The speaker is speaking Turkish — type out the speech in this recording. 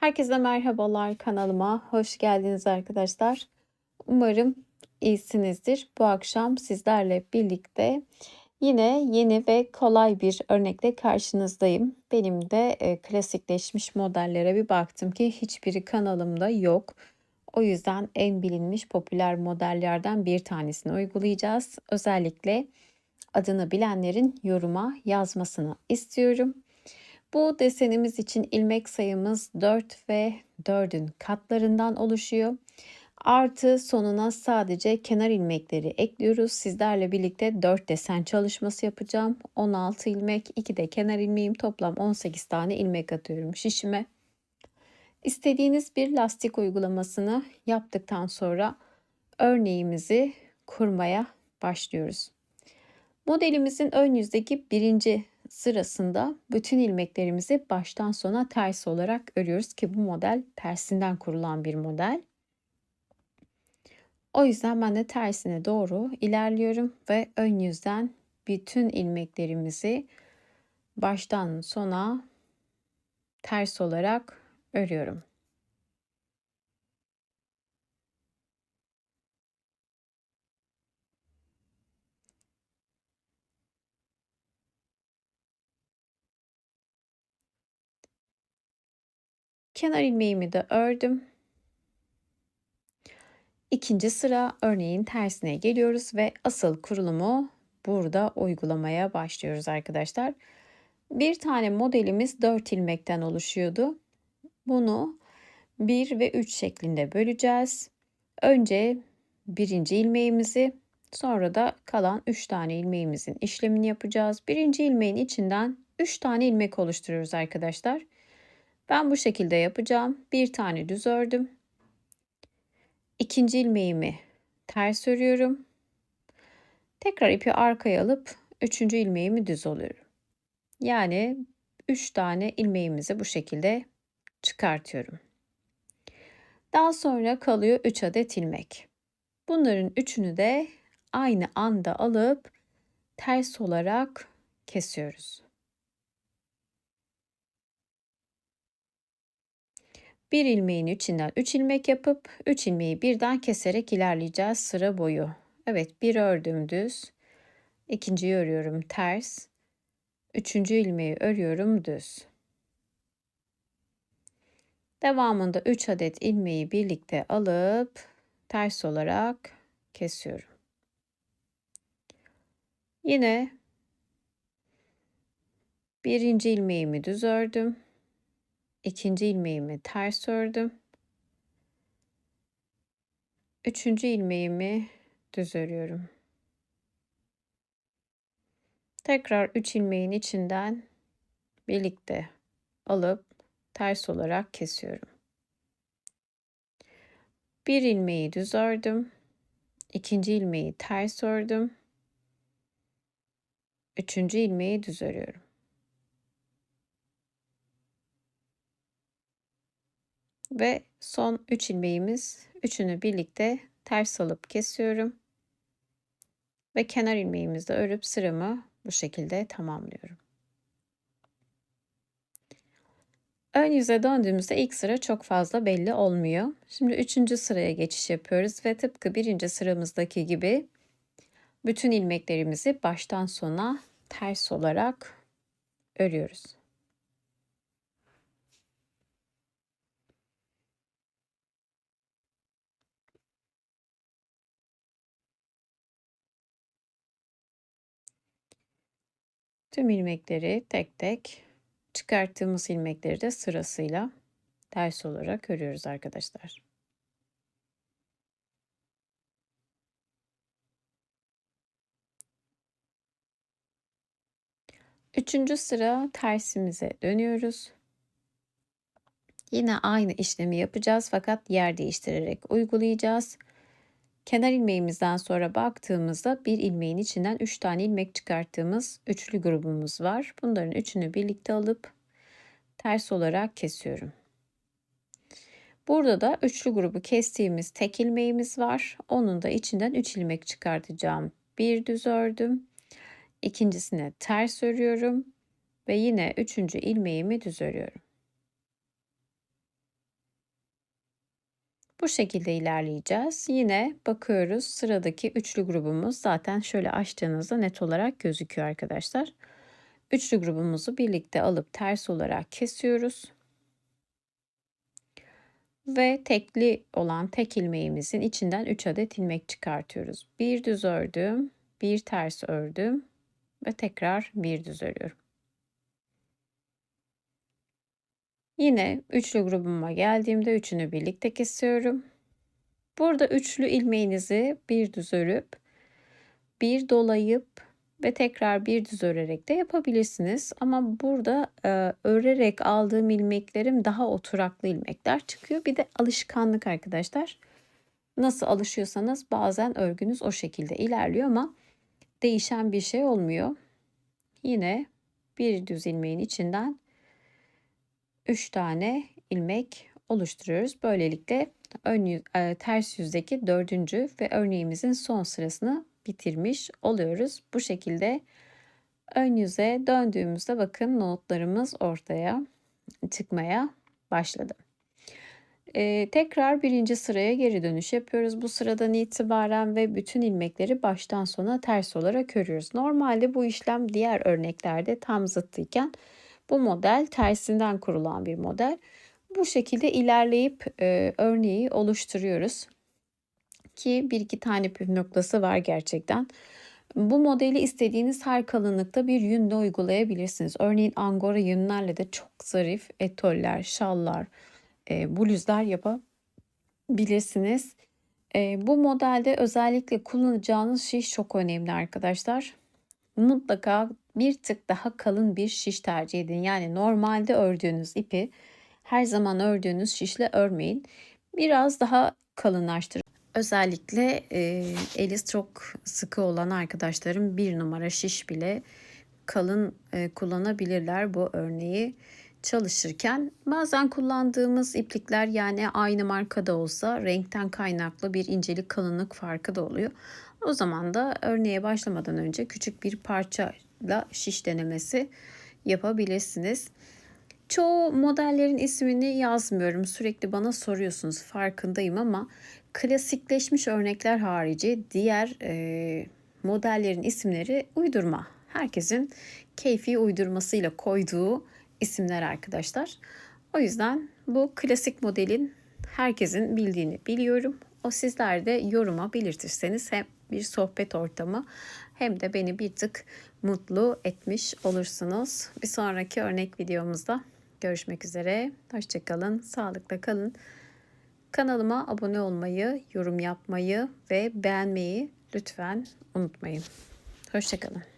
Herkese merhabalar kanalıma. Hoş geldiniz arkadaşlar. Umarım iyisinizdir. Bu akşam sizlerle birlikte yine yeni ve kolay bir örnekle karşınızdayım. Benim de e, klasikleşmiş modellere bir baktım ki hiçbiri kanalımda yok. O yüzden en bilinmiş popüler modellerden bir tanesini uygulayacağız. Özellikle adını bilenlerin yoruma yazmasını istiyorum. Bu desenimiz için ilmek sayımız 4 ve 4'ün katlarından oluşuyor. Artı sonuna sadece kenar ilmekleri ekliyoruz. Sizlerle birlikte 4 desen çalışması yapacağım. 16 ilmek, 2 de kenar ilmeğim toplam 18 tane ilmek atıyorum şişime. İstediğiniz bir lastik uygulamasını yaptıktan sonra örneğimizi kurmaya başlıyoruz. Modelimizin ön yüzdeki birinci sırasında bütün ilmeklerimizi baştan sona ters olarak örüyoruz ki bu model tersinden kurulan bir model. O yüzden ben de tersine doğru ilerliyorum ve ön yüzden bütün ilmeklerimizi baştan sona ters olarak örüyorum. Kenar ilmeğimi de ördüm. İkinci sıra örneğin tersine geliyoruz ve asıl kurulumu burada uygulamaya başlıyoruz arkadaşlar. Bir tane modelimiz 4 ilmekten oluşuyordu. Bunu 1 ve 3 şeklinde böleceğiz. Önce birinci ilmeğimizi sonra da kalan 3 tane ilmeğimizin işlemini yapacağız. Birinci ilmeğin içinden 3 tane ilmek oluşturuyoruz arkadaşlar. Ben bu şekilde yapacağım. Bir tane düz ördüm. İkinci ilmeğimi ters örüyorum. Tekrar ipi arkaya alıp üçüncü ilmeğimi düz oluyorum. Yani üç tane ilmeğimizi bu şekilde çıkartıyorum. Daha sonra kalıyor 3 adet ilmek. Bunların üçünü de aynı anda alıp ters olarak kesiyoruz. Bir ilmeğin içinden 3 ilmek yapıp 3 ilmeği birden keserek ilerleyeceğiz sıra boyu. Evet bir ördüm düz. ikinciyi örüyorum ters. Üçüncü ilmeği örüyorum düz. Devamında 3 adet ilmeği birlikte alıp ters olarak kesiyorum. Yine birinci ilmeğimi düz ördüm ikinci ilmeğimi ters ördüm. Üçüncü ilmeğimi düz örüyorum. Tekrar üç ilmeğin içinden birlikte alıp ters olarak kesiyorum. Bir ilmeği düz ördüm. ikinci ilmeği ters ördüm. Üçüncü ilmeği düz örüyorum. Ve son 3 ilmeğimiz. Üçünü birlikte ters alıp kesiyorum. Ve kenar ilmeğimizle örüp sıramı bu şekilde tamamlıyorum. Ön yüze döndüğümüzde ilk sıra çok fazla belli olmuyor. Şimdi üçüncü sıraya geçiş yapıyoruz ve tıpkı birinci sıramızdaki gibi bütün ilmeklerimizi baştan sona ters olarak örüyoruz. Tüm ilmekleri tek tek çıkarttığımız ilmekleri de sırasıyla ters olarak örüyoruz arkadaşlar. Üçüncü sıra tersimize dönüyoruz. Yine aynı işlemi yapacağız fakat yer değiştirerek uygulayacağız. Kenar ilmeğimizden sonra baktığımızda bir ilmeğin içinden 3 tane ilmek çıkarttığımız üçlü grubumuz var. Bunların üçünü birlikte alıp ters olarak kesiyorum. Burada da üçlü grubu kestiğimiz tek ilmeğimiz var. Onun da içinden 3 ilmek çıkartacağım. Bir düz ördüm. İkincisine ters örüyorum ve yine üçüncü ilmeğimi düz örüyorum. Bu şekilde ilerleyeceğiz. Yine bakıyoruz sıradaki üçlü grubumuz zaten şöyle açtığınızda net olarak gözüküyor arkadaşlar. Üçlü grubumuzu birlikte alıp ters olarak kesiyoruz. Ve tekli olan tek ilmeğimizin içinden 3 adet ilmek çıkartıyoruz. Bir düz ördüm, bir ters ördüm ve tekrar bir düz örüyorum. Yine üçlü grubuma geldiğimde üçünü birlikte kesiyorum. Burada üçlü ilmeğinizi bir düz örüp bir dolayıp ve tekrar bir düz örerek de yapabilirsiniz. Ama burada e, örerek aldığım ilmeklerim daha oturaklı ilmekler çıkıyor. Bir de alışkanlık arkadaşlar. Nasıl alışıyorsanız bazen örgünüz o şekilde ilerliyor ama değişen bir şey olmuyor. Yine bir düz ilmeğin içinden 3 tane ilmek oluşturuyoruz. Böylelikle ön e, ters yüzdeki dördüncü ve örneğimizin son sırasını bitirmiş oluyoruz. Bu şekilde ön yüze döndüğümüzde bakın notlarımız ortaya çıkmaya başladı. Ee, tekrar birinci sıraya geri dönüş yapıyoruz. Bu sıradan itibaren ve bütün ilmekleri baştan sona ters olarak örüyoruz. Normalde bu işlem diğer örneklerde tam zıttıyken bu model tersinden kurulan bir model. Bu şekilde ilerleyip e, örneği oluşturuyoruz. Ki bir iki tane püf noktası var gerçekten. Bu modeli istediğiniz her kalınlıkta bir yünle uygulayabilirsiniz. Örneğin angora yünlerle de çok zarif etoller, şallar, e, bluzlar yapabilirsiniz. E, bu modelde özellikle kullanacağınız şiş çok önemli arkadaşlar. Mutlaka bir tık daha kalın bir şiş tercih edin. Yani normalde ördüğünüz ipi her zaman ördüğünüz şişle örmeyin. Biraz daha kalınlaştırın. Özellikle e, eli çok sıkı olan arkadaşlarım bir numara şiş bile kalın e, kullanabilirler bu örneği çalışırken. Bazen kullandığımız iplikler yani aynı markada olsa renkten kaynaklı bir incelik kalınlık farkı da oluyor. O zaman da örneğe başlamadan önce küçük bir parçayla şiş denemesi yapabilirsiniz. Çoğu modellerin ismini yazmıyorum. Sürekli bana soruyorsunuz farkındayım ama klasikleşmiş örnekler harici diğer e, modellerin isimleri uydurma. Herkesin keyfi uydurmasıyla koyduğu isimler arkadaşlar. O yüzden bu klasik modelin herkesin bildiğini biliyorum. O sizler de yoruma belirtirseniz hem bir sohbet ortamı hem de beni bir tık mutlu etmiş olursunuz. Bir sonraki örnek videomuzda görüşmek üzere. Hoşçakalın, sağlıkla kalın. Kanalıma abone olmayı, yorum yapmayı ve beğenmeyi lütfen unutmayın. Hoşçakalın.